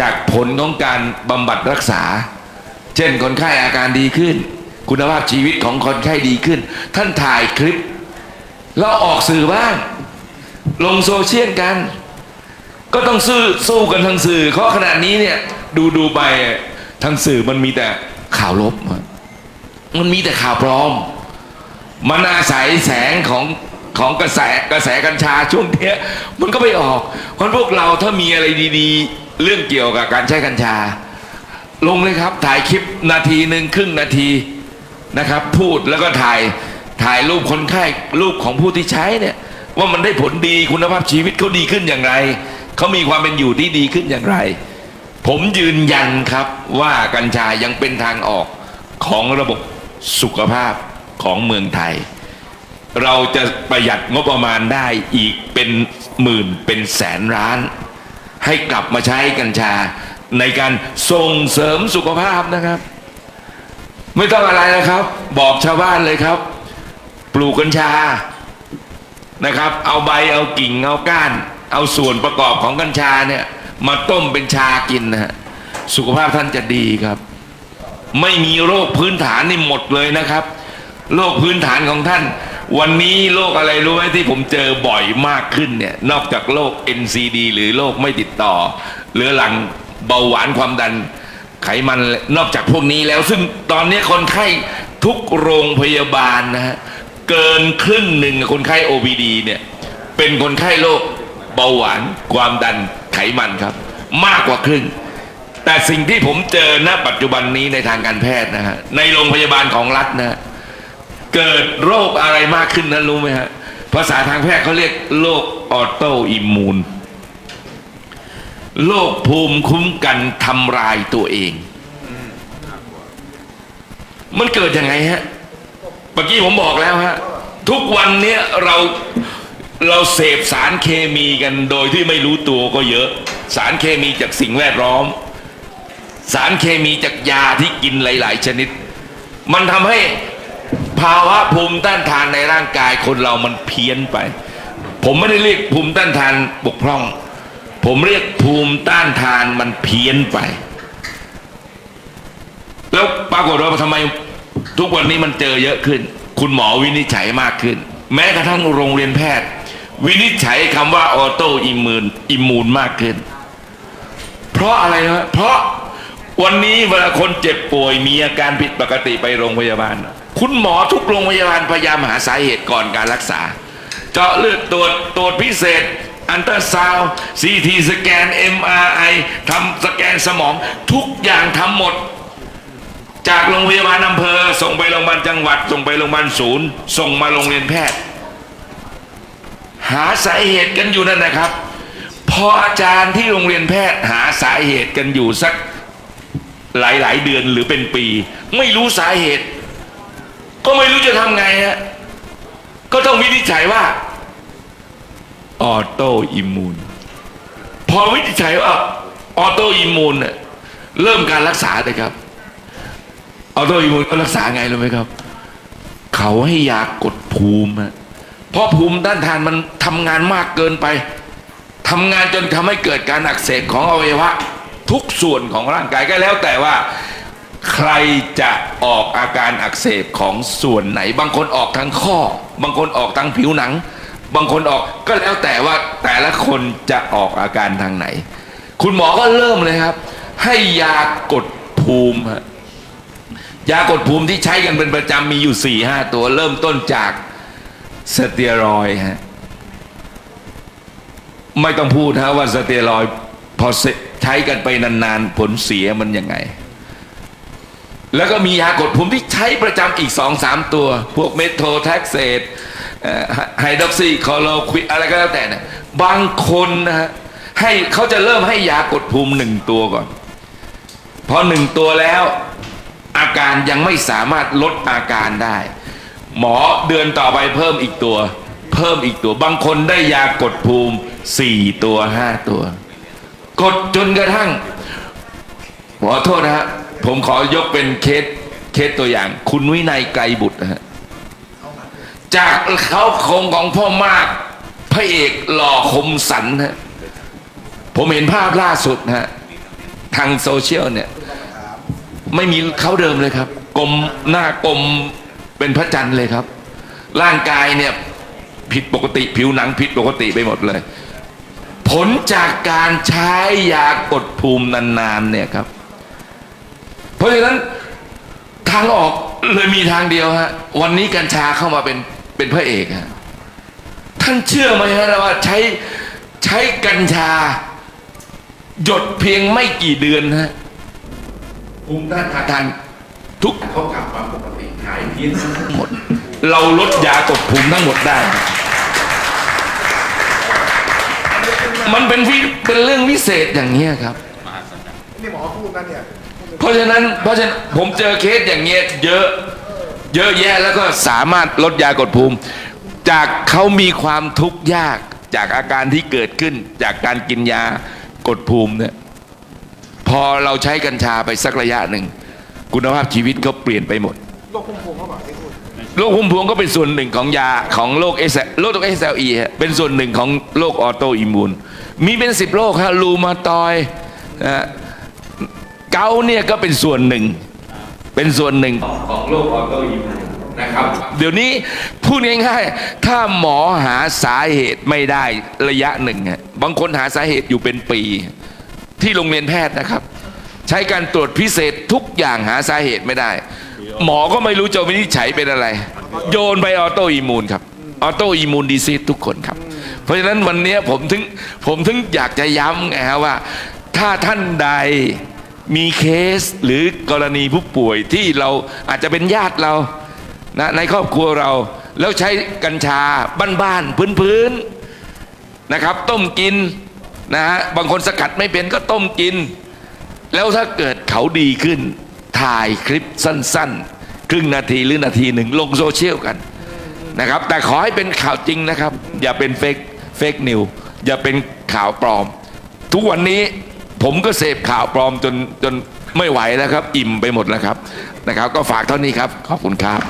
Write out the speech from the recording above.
จากผลของการบำบัดรักษา เช่นคนไข้อาการดีขึ้น คุณภาพชีวิตของคนไข้ดีขึ้น ท่านถ่ายคลิปแล้วออกสื่อบ้าง ลงโซเชียลกัน ก็ต้องสู้สู้กันทางสื่อเพราะขณะนี้เนี่ยดูดูไปทางสื่อมันมีแต่ข่าวลบ มันมีแต่ข่าวปลอม มันอาศัยแสงของของกระแสกระแสกัญชาช่วงเนี้ย มันก็ไปออกเพราะพวกเราถ้ามีอะไรดี ๆ เรื่องเกี่ยวกับการใช้กัญชา ลงเลยครับถ่ายคลิปนาทีหนึ่งครึ่งนาทีนะครับ พูดแล้วก็ถ่ายถ่ายรูปคนไข้รูปของผู้ที่ใช้เนี่ยว่ามันได้ผลดีคุณภาพชีวิตเขาดีขึ้นอย่างไรเขามีความเป็นอยู่ที่ดีขึ้นอย่างไร ผมยืนยันครับว่ากัญชายังเป็นทางออกของระบบสุขภาพของเมืองไทย เราจะประหยัดงบประมาณได้อีกเป็นหมื่นเป็นแสนล้าน ให้กลับมาใช้กัญชา ในการส่งเสริมสุขภาพนะครับ ไม่ต้องอะไรนะครับ บอกชาวบ้านเลยครับ ปลูกกัญชานะครับ เอาใบเอากิ่งเอาก้าน เอาส่วนประกอบของกัญชาเนี่ยมาต้มเป็นชากินนะฮะสุขภาพท่านจะดีครับ ไม่มีโรคพื้นฐานนี่หมดเลยนะครับ โรคพื้นฐานของท่าน วันนี้โรคอะไรรู้ไหมที่ผมเจอบ่อยมากขึ้นเนี่ย นอกจากโรค NCD หรือโรคไม่ติดต่อเรื้อรังเบาหวานความดัน ไขมันนอกจากพวกนี้แล้ว ซึ่งตอนนี้คนไข้ทุกโรงพยาบาลนะฮะเกินครึ่งหนึ่งคนไข้ OPD เนี่ย เป็นคนไข้โรคเบาหวานความดันไขมันครับ มากกว่าครึ่ง แต่สิ่งที่ผมเจอณปัจจุบันนี้ในทางการแพทย์นะฮะในโรงพยาบาลของรัฐนะฮะ เกิดโรคอะไรมากขึ้นนั้นรู้ไหมฮะ ภาษาทางแพทย์เขาเรียกโรคออโตอิมมูนโรคภูมิคุ้มกันทำลายตัวเอง มันเกิดยังไงฮะเมื่อกี้ผมบอกแล้วฮะ ทุกวันเนี้ยเราเราเสพสารเคมีกันโดยที่ไม่รู้ตัวก็เยอะ สารเคมีจากสิ่งแวดล้อม สารเคมีจากยาที่กินหลาย ๆ ชนิด มันทำให้ ภาวะภูมิต้านทานในร่างกายคนเรามันเพี้ยนไป ผมไม่ได้เรียกภูมิต้านทานบกพร่อง ผมเรียกภูมิต้านทานมันเพี้ยนไป แล้วปรากฏว่าทำไมทุกวันนี้มันเจอเยอะขึ้น คุณหมอวินิจฉัยมากขึ้น แม้กระทั่งโรงเรียนแพทย์ วินิจฉัยคำว่าออโตอิมูนอิมมูนมากขึ้น เพราะอะไรนะเพราะวันนี้เวลาคนเจ็บป่วยมีอาการผิดปกติไปโรงพยาบาล คุณหมอทุกโรงพยาบาลพยายามหาสาเหตุก่อนการรักษา เจาะเลือดตรวจตรวจพิเศษ อันตราซาวซีทีสแกน MRI ทำสแกนสมองทุกอย่างทำหมด จากโรงพยาบาลอำเภอ ส่งไปโรงพยาบาลจังหวัด ส่งไปโรงพยาบาลศูนย์ ส่งมาโรงเรียนแพทย์ หาสาเหตุกันอยู่นั่นนะครับ พออาจารย์ที่โรงเรียนแพทย์หาสาเหตุกันอยู่สักหลายๆ เดือนหรือเป็นปี ไม่รู้สาเหตุ ก็ไม่รู้จะทำไงฮะก็ต้องวินิจฉัยว่าออโตอิมมูนพอวินิจฉัยว่าออโตอิมมูนเนี่ยเริ่มการรักษาเลยครับออโตอิมมูนก็รักษาไงรู้ไหมครับ เขาให้ยากดภูมิฮะเพราะภูมิต้านทานมันทำงานมากเกินไปทำงานจนทำให้เกิดการอักเสบของอวัยวะทุกส่วนของร่างกายก็แล้วแต่ว่า ใครจะออกอาการอักเสบของส่วนไหน บางคนออกทางข้อ บางคนออกทางผิวหนัง บางคนออกก็แล้วแต่ว่าแต่ละคนจะออกอาการทางไหน คุณหมอก็เริ่มเลยครับ ให้ยากดภูมิยากดภูมิที่ใช้กันเป็นประจำมีอยู่สี่ห้าตัวเริ่มต้นจากสเตียรอยฮะไม่ต้องพูดฮะว่าสเตียรอยพอใช้กันไปนานๆ ผลเสียมันยังไง แล้วก็มียากดภูมิที่ใช้ประจำอีกสองสามตัว พวกเมโทรแท็กเซตไฮดรอกซีคอโลควิอะไรก็แล้วแต่เนี่ยบางคนนะฮะให้เขาจะเริ่มให้ยากดภูมิหนึ่งตัวก่อน พอหนึ่งตัวแล้วอาการยังไม่สามารถลดอาการได้ หมอเดือนต่อไปเพิ่มอีกตัว เพิ่มอีกตัว บางคนได้ยากดภูมิสี่ตัวห้าตัว กดจนกระทั่งขอโทษนะฮะ ผมขอยกเป็นเคสเคสตัวอย่าง คุณวินัยไกรบุตรนะฮะจากเขาคงของพ่อมาก พระเอกหล่อคมสันฮะผมเห็นภาพล่าสุดฮะทางโซเชียลเนี่ย ไม่มีเขาเดิมเลยครับกลมหน้ากลมเป็นพระจันทร์เลยครับ ร่างกายเนี่ยผิดปกติผิวหนังผิดปกติไปหมดเลย ผลจากการใช้ยากดภูมินานๆเนี่ยครับ เพราะฉะนั้นทางออกเลยมีทางเดียวฮะวันนี้กัญชาเข้ามาเป็นเป็นพระเอกฮะท่านเชื่อไหมฮะว่าใช้ใช้กัญชา หยดเพียงไม่กี่เดือนฮะภูมิต้านทานทุกเขากลับมาปกติหายเพี้ยนทั้งหมด เราลดยากดภูมิทั้งหมดได้ มันเป็นเป็นเรื่องวิเศษอย่างเงี้ครับ นี่หมอพูดนะเนี่ยเพราะฉะนั้นเพราะฉะนั้นผมเจอเคสอย่างเงี้ยเยอะ เยอะแยะแล้วก็สามารถลดยากดภูมิ จากเขามีความทุกข์ยากจากอาการที่เกิดขึ้น จากการกินยากดภูมิเนี่ยพอเราใช้กัญชาไปสักระยะหนึ่ง คุณภาพชีวิตเขาเปลี่ยนไปหมดโรคพุ่มพวงเขาบอกที่พูดโรคภูมิพวงก็เป็นส่วนหนึ่งของยาของโรคเอสโรคเอสเอลีเป็นส่วนหนึ่งของโรคออโตอิมมูนมีเป็นสิบโรคฮะรูมาตอยนะฮะ เกาต์เนี่ยก็เป็นส่วนหนึ่ง เป็นส่วนหนึ่งของโรคออโตอิมมูนนะครับเดี๋ยวนี้พูดง่ายๆ ถ้าหมอหาสาเหตุไม่ได้ระยะหนึ่งฮะบางคนหาสาเหตุอยู่เป็นปี ที่โรงเรียนแพทย์นะครับ ใช้การตรวจพิเศษทุกอย่างหาสาเหตุไม่ได้ หมอก็ไม่รู้จะวินิจฉัยเป็นอะไร โยนไปออโตอิมูนครับออโตอิมูนดีซีทุกคนครับ เพราะฉะนั้นวันนี้ผมถึงผมถึงอยากจะย้ำไงฮะว่า ถ้าท่านใด มีเคสหรือกรณีผู้ป่วยที่เราอาจจะเป็นญาติเรานะในครอบครัวเรา แล้วใช้กัญชาบ้านๆพื้นๆนะครับ ต้มกินนะฮะบางคนสกัดไม่เป็นก็ต้มกิน แล้วถ้าเกิดเขาดีขึ้น ถ่ายคลิปสั้นๆ ครึ่งนาทีหรือนาทีหนึ่งลงโซเชียลกันนะครับ แต่ขอให้เป็นข่าวจริงนะครับ อย่าเป็นเฟกเฟกนิวอย่าเป็นข่าวปลอม ทุกวันนี้ ผมก็เสพข่าวปลอมจนจนไม่ไหวแล้วครับ อิ่มไปหมดแล้วครับนะครับ ก็ฝากเท่านี้ครับ ขอบคุณครับ